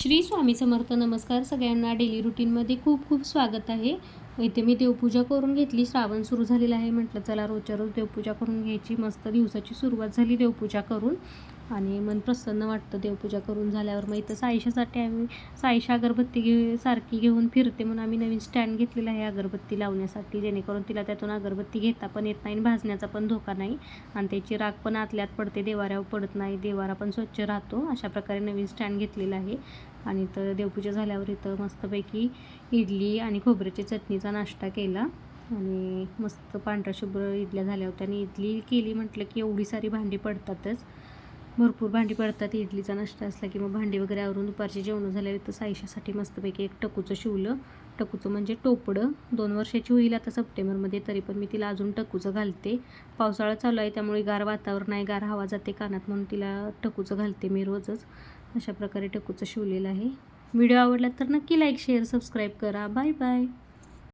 श्री स्वामी समर्थ नमस्कार सगळ्यांना डेली रुटीनमध्ये खूप खूप स्वागत आहे. इथे मी देवपूजा करून घेतली श्रावण सुरू झालेला आहे म्हटलं चला रोजच्या रोज देवपूजा करून घ्यायची मस्त दिवसाची सुरुवात झाली देवपूजा करून. आणि मन प्रसन्न वाटतं देवपूजा करून झाल्यावर. मग इथं साईशासाठी आम्ही साईशा अगरबत्ती घे सारखी घेऊन फिरते म्हणून आम्ही नवीन स्टँड घेतलेला आहे अगरबत्ती लावण्यासाठी जेणेकरून तिला त्यातून अगरबत्ती घेता पण येत नाही आणि भाजण्याचा पण धोका नाही. आणि त्याची राख पण आतल्यात पडते देवाऱ्यावर पडत नाही देवारा पण स्वच्छ राहतो. अशा प्रकारे नवीन स्टँड घेतलेला आहे. आणि तर देवपूजा झाल्यावर इथं मस्तपैकी इडली आणि खोबऱ्याची चटणीचा नाश्ता केला. आणि मस्त पांढरा शुभ्र इडल्या झाल्या होत्या. आणि इडली केली म्हटलं की एवढी सारी भांडी पडतातच. भरपूर भांडी पडतात. इडलीचा नाश्ता असला की मग भांडी वगैरे आवरून दुपारची जेवणं झाल्यावर तर साईशासाठी मस्तपैकी एक टकूचं शिवलं. टकूचं म्हणजे टोपडं. दोन वर्षाची होईल आता सप्टेंबरमध्ये तरी पण मी तिला अजून टकूचं घालते. पावसाळा चालू आहे त्यामुळे गार वातावरण आहे. गार हवा जाते कानात म्हणून तिला टकूचं घालते मी रोजच. अशा प्रकारे टकूचं शिवलेलं आहे. व्हिडिओ आवडला तर नक्की लाईक शेअर सबस्क्राईब करा. Bye bye